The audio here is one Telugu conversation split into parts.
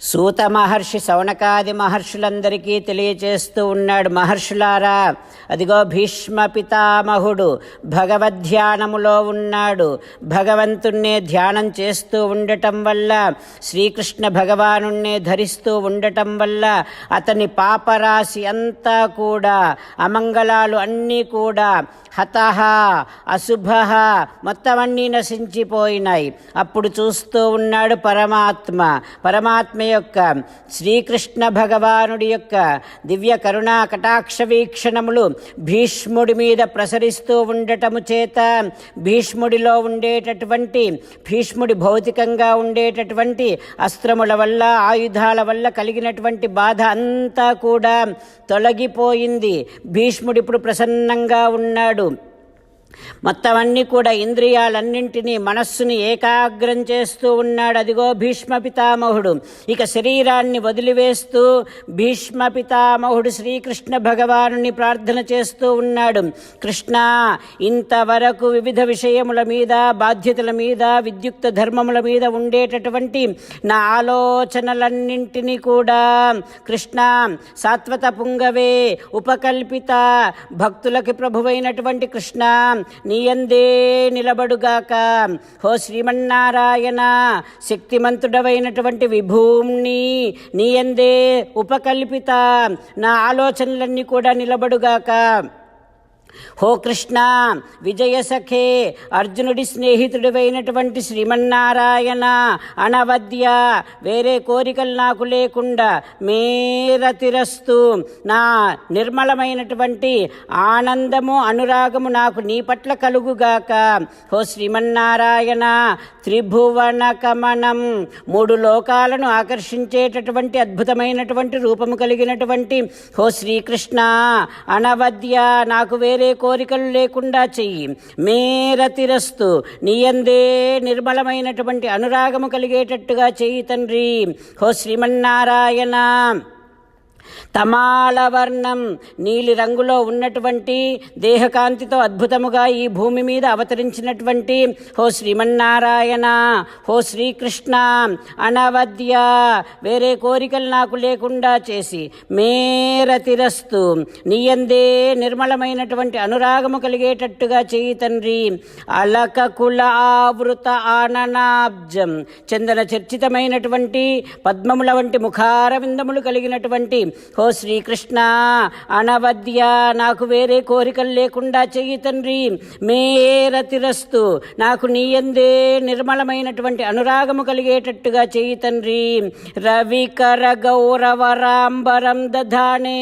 సూత మహర్షి సౌనకాది మహర్షులందరికీ తెలియచేస్తూ ఉన్నాడు. మహర్షులారా అదిగో భీష్మ పితామహుడు భగవద్ధ్యానములో ఉన్నాడు. భగవంతుణ్ణే ధ్యానం చేస్తూ ఉండటం వల్ల శ్రీకృష్ణ భగవానుణ్ణే ధరిస్తూ ఉండటం వల్ల అతని పాపరాశి అంతా కూడా అమంగళాలు అన్నీ కూడా హత అశుభ మొత్తమన్నీ నశించిపోయినాయి అప్పుడు చూస్తూ ఉన్నాడు పరమాత్మ. పరమాత్మ యొక్క శ్రీకృష్ణ భగవానుడి యొక్క దివ్య కరుణా కటాక్ష వీక్షణములు భీష్ముడి మీద ప్రసరిస్తూ ఉండటము చేత భీష్ముడిలో ఉండేటటువంటి భీష్ముడి భౌతికంగా ఉండేటటువంటి అస్త్రముల వల్ల ఆయుధాల వల్ల కలిగినటువంటి బాధ అంతా కూడా తొలగిపోయింది. భీష్ముడు ఇప్పుడు ప్రసన్నంగా ఉన్నాడు. أيضا మొత్తం అన్నీ కూడా ఇంద్రియాలన్నింటినీ మనస్సుని ఏకాగ్రం చేస్తూ ఉన్నాడు. అదిగో భీష్మ పితామహుడు. ఇక శరీరాన్ని వదిలివేస్తూ భీష్మ పితామహుడు శ్రీకృష్ణ భగవానుని ప్రార్థన చేస్తూ ఉన్నాడు. కృష్ణ ఇంతవరకు వివిధ విషయముల మీద బాధ్యతల మీద విద్యుక్త ధర్మముల మీద ఉండేటటువంటి నా ఆలోచనలన్నింటినీ కూడా కృష్ణ సాత్వత పుంగవే ఉపకల్పిత భక్తులకి ప్రభువైనటువంటి కృష్ణ నీయందే నిలబడుగాక. హో శ్రీమన్నారాయణ శక్తిమంతుడవైనటువంటి విభూమ్ని నీయందే ఉపకల్పిత. నా ఆలోచనలన్నీ కూడా నిలబడుగాక. హో కృష్ణ విజయసఖే అర్జునుడి స్నేహితుడివైనటువంటి శ్రీమన్నారాయణ అనవద్య వేరే కోరికలు నాకు లేకుండా మేరతిరస్తు నా నిర్మలమైనటువంటి ఆనందము అనురాగము నాకు నీ పట్ల కలుగుగాక. హో శ్రీమన్నారాయణ త్రిభువన కమనం మూడు లోకాలను ఆకర్షించేటటువంటి అద్భుతమైనటువంటి రూపము కలిగినటువంటి హో శ్రీకృష్ణ అనవద్య నాకు వేరే కోరికలు లేకుండా చెయ్యి. మేరతిరస్తు నీయందే నిర్మలమైనటువంటి అనురాగము కలిగేటట్టుగా చెయ్యి తండ్రి. హో శ్రీమన్నారాయణ. తమాలవర్ణం నీలి రంగులో ఉన్నటువంటి దేహకాంతితో అద్భుతముగా ఈ భూమి మీద అవతరించినటువంటి హో శ్రీమన్నారాయణ హో శ్రీకృష్ణ అనవద్య వేరే కోరికలు నాకు లేకుండా చేసి మేరతిరస్తు నీయందే నిర్మలమైనటువంటి అనురాగము కలిగేటట్టుగా చేయి తండ్రి. అలక కుల ఆవృత ఆననాబ్జం చందన చర్చితమైనటువంటి పద్మముల వంటి ముఖారవిందములు కలిగినటువంటి హో శ్రీకృష్ణ అనవద్య నాకు వేరే కోరికలు లేకుండా చెయ్యి తండ్రి. మేరతిరస్తు నాకు నీయందే నిర్మలమైనటువంటి అనురాగము కలిగేటట్టుగా చెయ్యి తండ్రి. రవికర గౌరవరాంబరం దధానే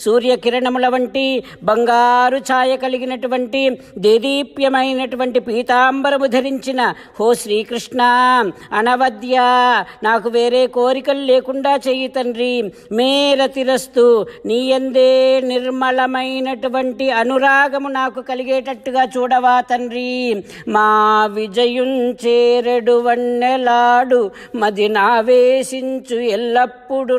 సూర్యకిరణముల వంటి బంగారు ఛాయ కలిగినటువంటి దేదీప్యమైనటువంటి పీతాంబరము ధరించిన హో శ్రీకృష్ణ అనవద్య నాకు వేరే కోరికలు లేకుండా చెయ్యి తండ్రి. మేరతిరస్తు నీయందే నిర్మలమైనటువంటి అనురాగము నాకు కలిగేటట్టుగా చూడవా తండ్రి. మా విజయుంచేరెడు వన్నెలాడు మది నావేశించు ఎల్లప్పుడూ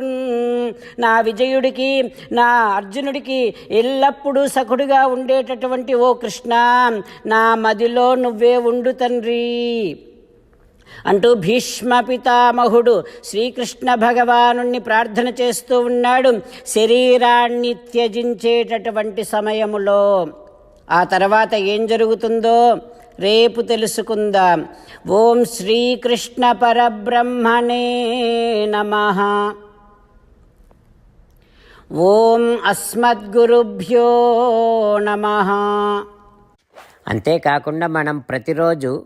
నా విజయుడికి నా అర్జునుడికి ఎల్లప్పుడూ సఖుడిగా ఉండేటటువంటి ఓ కృష్ణ. నా మదిలో నువ్వే ఉండు తండ్రి. అంటూ భీష్మ పితామహుడు శ్రీకృష్ణ భగవానుణ్ణి ప్రార్థన చేస్తూ ఉన్నాడు. శరీరాన్ని త్యజించేటటువంటి సమయములో ఆ తర్వాత ఏం జరుగుతుందో రేపు తెలుసుకుందాం. ఓం శ్రీకృష్ణ పరబ్రహ్మణే నమ. ఓం అస్మద్గురుభ్యో నమ. అంతేకాకుండా మనం ప్రతిరోజు